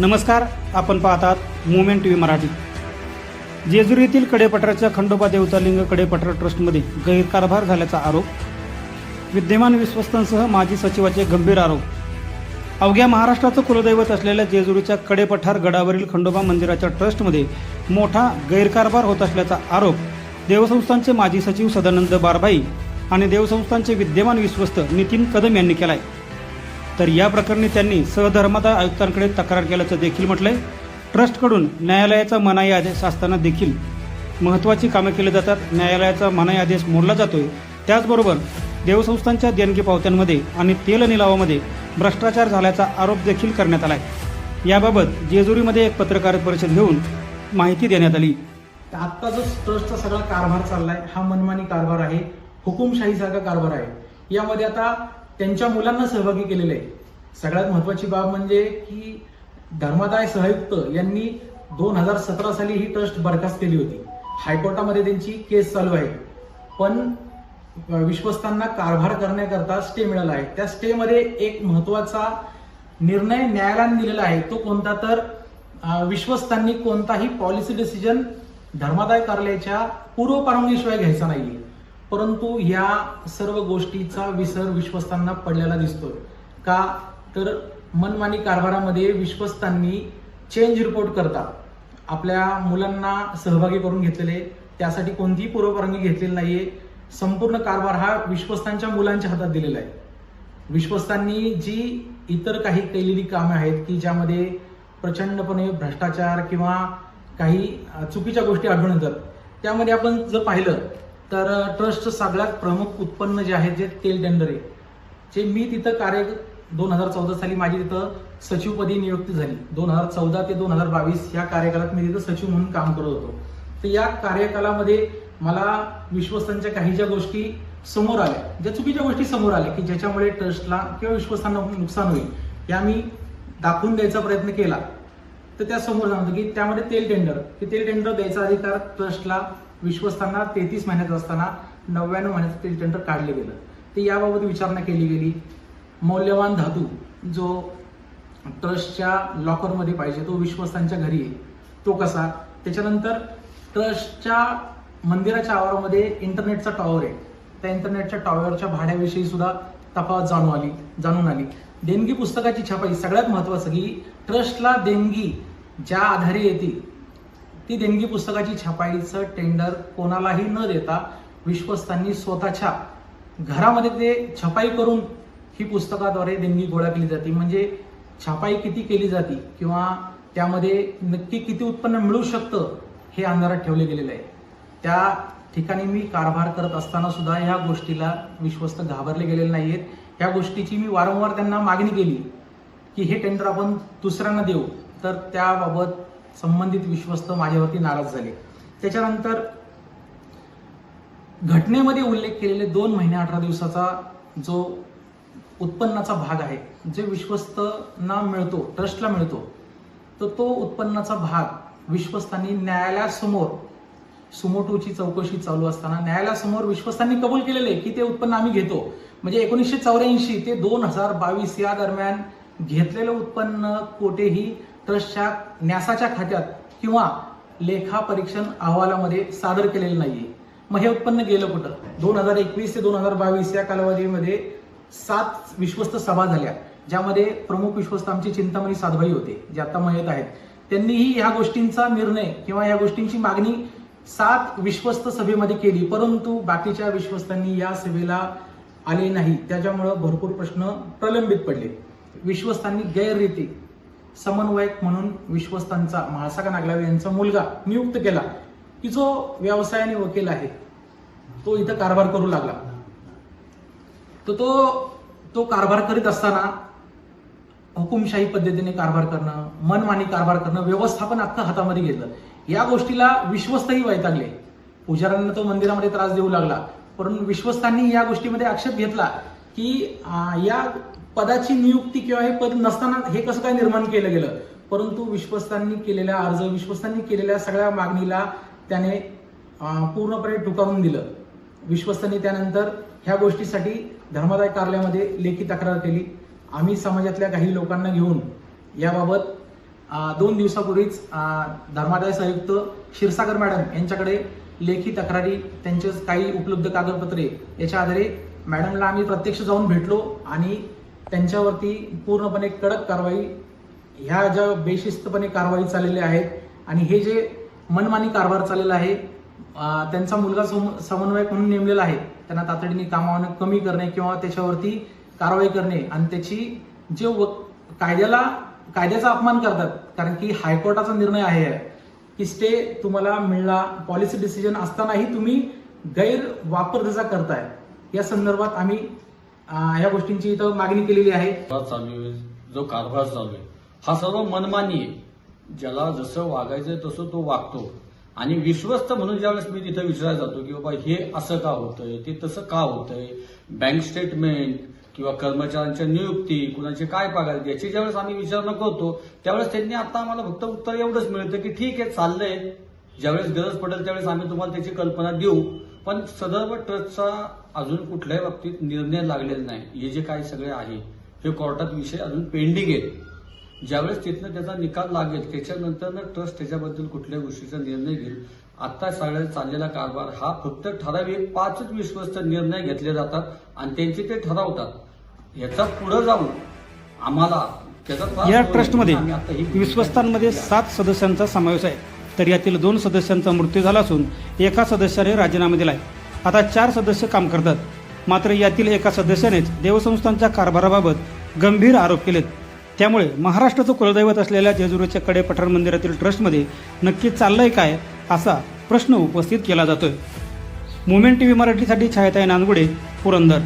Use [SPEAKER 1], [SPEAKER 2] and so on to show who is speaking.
[SPEAKER 1] नमस्कार आपण पाहतात movement T V Marathi. Jejuri येथील कडेपठाराच्या खंडोबा देवतालिंग कडेपठार ट्रस्टमध्ये गैरकारभार झाल्याचा आरोप. विद्यमान विश्वस्तांसह माजी सचिवाचे गंभीर आरोप. अवघ्या महाराष्ट्राचं कुलदैवत असलेल्या जेजुरीच्या कडेपठार गडावरील खंडोबा मंदिराच्या ट्रस्टमध्ये मोठा गैरकारभार होत असल्याचा आरोप देवसंस्थांचे माजी सचिव सदानंद बारभाई आणि देवसंस्थांचे विद्यमान विश्वस्त नितीन कदम यांनी केला आहे तर या प्रकरणी त्यांनी सहधर्मादाय आयुक्तांकडे तक्रार केल्याचं देखील म्हटलंय. ट्रस्टकडून न्यायालयाचा मनाई आदेश असताना देखील महत्त्वाची कामं केली जातात. न्यायालयाचा मनाई आदेश मोडला जातोय. त्याचबरोबर देवसंस्थांच्या देणगी पावत्यांमध्ये आणि तेल निलावामध्ये भ्रष्टाचार झाल्याचा आरोप देखील करण्यात आलाय. याबाबत जेजुरीमध्ये एक पत्रकार परिषद घेऊन माहिती देण्यात आली.
[SPEAKER 2] तर आत्ता जो ट्रस्टचा सगळा कारभार चाललाय हा मनमानी कारभार आहे. हुकुमशाहीसारखा कारभार आहे. यामध्ये आता त्यांच्या मुलांना सहभागी केलेलं आहे. सगळ्यात महत्वाची बाब म्हणजे की धर्मादाय सहयुक्त यांनी दोन हजार सतरा साली ही ट्रस्ट बरखास्त केली होती. हायकोर्टामध्ये त्यांची केस चालू आहे. पण विश्वस्तांना कारभार करण्याकरता स्टे मिळाला आहे. त्या स्टेमध्ये एक महत्त्वाचा निर्णय न्यायालयाने दिलेला आहे. तो कोणता तर विश्वस्तांनी कोणताही पॉलिसी डिसिजन धर्मादाय कार्यालयाच्या पूर्व परवानगीशिवाय घ्यायचा नाहीये. परंतु या सर्व गोष्टीचा विसर विश्वस्तांना पडलेला दिसतोय. का? तर मनमानी कारभारामध्ये विश्वस्तांनी चेंज रिपोर्ट करता आपल्या मुलांना सहभागी करून घेतलेले त्यासाठी कोणतीही पूर्वपरवानगी घेतलेली नाहीये. संपूर्ण कारभार हा विश्वस्तांच्या मुलांच्या हातात दिलेला आहे. विश्वस्तांनी जी इतर काही केलेली कामे आहेत की ज्यामध्ये प्रचंडपणे भ्रष्टाचार किंवा काही चुकीच्या गोष्टी आढळून येतात त्यामध्ये आपण जर पाहिलं तर ट्रस्टचं सगळ्यात प्रमुख उत्पन्न जे आहे जे तेल टेंडर आहे जे मी तिथं कार्य दोन हजार चौदा साली माझी तिथं सचिवपदी नियुक्ती झाली. दोन हजार चौदा ते दोन हजार बावीस या कार्यकालात मी तिथं सचिव म्हणून काम करत होतो. तर या कार्यकालामध्ये मला विश्वस्तांच्या काही ज्या गोष्टी समोर आल्या ज्या चुकीच्या गोष्टी समोर आल्या की ज्याच्यामुळे ट्रस्टला किंवा विश्वस्तांना नुकसान होईल या मी दाखवून द्यायचा प्रयत्न केला. तर त्या समोर सांगतो की त्यामध्ये तेल टेंडर ते तेल टेंडर द्यायचा अधिकार ट्रस्टला विश्वस्तांना तेहतीस महिन्यात असताना नव्याण्णव महिन्याचं तेल टेंडर काढलं गेलं. तर याबाबत विचारणा केली गेली. मौल्यवान धातू जो ट्रस्टच्या लॉकरमध्ये पाहिजे तो विश्वस्तांच्या घरी तो कसा? त्याच्यानंतर ट्रस्टच्या मंदिराच्या आवारामध्ये इंटरनेटचा टॉवर आहे. त्या इंटरनेटच्या टॉवरच्या भाड्याविषयी सुद्धा तफावत जाणून आली जाणून आली. देणगी पुस्तकाची छापाई सगळ्यात महत्वाचं की ट्रस्टला देणगी ज्या आधारे येतील ती देणगी पुस्तकाची छपाईचं टेंडर कोणालाही न देता विश्वस्तांनी स्वतःच्या घरामध्ये ते छपाई करून ही पुस्तकाद्वारे देणगी गोळा केली जाते. म्हणजे छापाई किती केली जाते किंवा त्यामध्ये नक्की किती उत्पन्न मिळू शकतं हे अंधारात ठेवले गेलेलं आहे. त्या ठिकाणी मी कारभार करत असताना सुद्धा ह्या गोष्टीला विश्वस्त घाबरले गेलेले नाहीयेत. ह्या गोष्टीची मी वारंवार त्यांना मागणी केली की हे टेंडर आपण दुसऱ्यांना देऊ. तर त्याबाबत संबंधित विश्वस्त माझ्यावरती नाराज झाले. त्याच्यानंतर घटनेमध्ये उल्लेख केलेले दोन महिने अठरा दिवसाचा जो उत्पन्नाचा भाग आहे जे विश्वस्तना मिळतो ट्रस्टला मिळतो तर तो उत्पन्नाचा भाग विश्वस्तांनी न्यायालयासमोर सुमोटोची चौकशी चालू असताना न्यायालयासमोर विश्वस्तांनी कबूल केलेले की ते उत्पन्न आम्ही घेतो. म्हणजे एकोणीसशे चौऱ्याऐंशी ते दोन हजार बावीस या दरम्यान घेतलेलं उत्पन्न कोठेही ट्रस्टच्या न्यासाच्या खात्यात किंवा लेखा परीक्षण अहवालामध्ये सादर केलेलं नाहीये. मग हे उत्पन्न गेलं कुठं? दोन हजार एकवीस ते दोन हजार बावीस या कालावधीमध्ये सात विश्वस्त सभा झाल्या ज्यामध्ये प्रमुख विश्वस्त आमचे चिंतामणी साधभाई होते जे आता मयत आहेत. त्यांनीही ह्या गोष्टींचा निर्णय किंवा या गोष्टींची मागणी सात विश्वस्त सभेमध्ये केली परंतु बाकीच्या विश्वस्तांनी या सभेला आले नाही. त्याच्यामुळं भरपूर प्रश्न प्रलंबित पडले. विश्वस्तांनी गैररीती समन्वयक म्हणून विश्वस्तांचा म्हाळसाका नागलावे यांचा मुलगा नियुक्त केला. की जो व्यवसायाने वकील आहे. तो इथं कारभार करू लागला. तर तो तो कारभार करीत असताना हुकुमशाही पद्धतीने कारभार करणं मनमानी कारभार करणं व्यवस्थापन अख्खं हातामध्ये घेतलं. या गोष्टीला विश्वस्तही वैतागले. पुजाऱ्यांना तो मंदिरामध्ये त्रास देऊ लागला. परंतु विश्वस्तांनी या गोष्टीमध्ये आक्षेप घेतला की या पदाची नियुक्ती किंवा हे पद नसताना हे कसं काय निर्माण केलं गेलं? परंतु विश्वस्तांनी केलेल्या अर्ज विश्वस्तांनी केलेल्या सगळ्या मागणीला त्याने पूर्णपणे टुकारून दिलं. विश्वस्तांनी त्यानंतर ह्या गोष्टीसाठी धर्मादाय कार्यालयामध्ये लेखी तक्रार केली. आम्ही समाजातल्या काही लोकांना घेऊन याबाबत दोन दिवसापूर्वीच धर्मादाय आयुक्त क्षीरसागर मॅडम यांच्याकडे लेखी तक्रारी त्यांचे काही उपलब्ध कागदपत्रे याच्या आधारे मॅडमला आम्ही प्रत्यक्ष जाऊन भेटलो आणि त्यांच्यावरती पूर्णपणे कडक कारवाई ह्या ज्या बेशिस्तपणे कारवाई चाललेल्या आहेत आणि हे जे मनमानी कारभार चाललेला आहे त्यांचा मुलगा सम- समन्वयक म्हणून नेमलेला आहे त्यांना तातडीने कामावर कमी करणे किंवा त्याच्यावरती कारवाई करणे आणि त्याची जे व- कायद्याला कायद्याचा अपमान करतात कारण की हायकोर्टाचा निर्णय आहे की स्टे तुम्हाला मिळला पॉलिसी डिसिजन असतानाही तुम्ही गैरवापर त्याचा करताय. या संदर्भात आम्ही ह्या गोष्टींची इथं मागणी केलेली आहे.
[SPEAKER 3] चालू आहे जो कारभार चालू आहे हा सर्व मनमानी आहे. ज्याला जसं वागायचं तसं तो वागतो. आणि विश्वस्त म्हणून ज्यावेळेस मी तिथं विचारायला जातो की बाबा हे असं का होतंय? ते तसं का होतंय? बँक स्टेटमेंट किंवा कर्मचाऱ्यांच्या नियुक्ती कुणाचे काय पगार याची ज्यावेळेस आम्ही विचारणा करतो त्यावेळेस त्यांनी आता आम्हाला फक्त उत्तर एवढंच मिळतं की ठीक आहे चाललंय. ज्यावेळेस गरज पडेल त्यावेळेस आम्ही तुम्हाला त्याची कल्पना देऊ. पण सदर्भ ट्रस्टचा अजून कुठल्याही बाबतीत निर्णय लागलेला नाही. हे जे काही सगळे आहे हे कोर्टात विषय अजून पेंडिंग आहेत. ज्यावेळेस तिथनं त्याचा निकाल लागेल त्याच्यानंतर ट्रस्ट त्याच्याबद्दल कुठल्या गोष्टीचा निर्णय घेईल. आता सगळ्या चाललेला कारभार हा फक्त ठराविक पाचच विश्वस्त निर्णय घेतले जातात आणि त्यांचे ते ठरवतात. याचा पुढे जाऊन आम्हाला
[SPEAKER 1] या ट्रस्टमध्ये विश्वस्तांमध्ये सात सदस्यांचा समावेश आहे. तर यातील दोन सदस्यांचा मृत्यू झाला असून एका सदस्याने राजीनामा दिलाय. आता चार सदस्य काम करतात. मात्र यातील एका सदस्यानेच देवसंस्थांच्या कारभाराबाबत गंभीर आरोप केलेत. त्यामुळे महाराष्ट्राचं कुलदैवत असलेल्या जेजुरीच्या कडे पठार मंदिरातील ट्रस्टमध्ये नक्की चाललंय काय असा प्रश्न उपस्थित केला जातोय. मुमेंट टी व्ही मराठीसाठी छायताई नांदगुडे पुरंदर.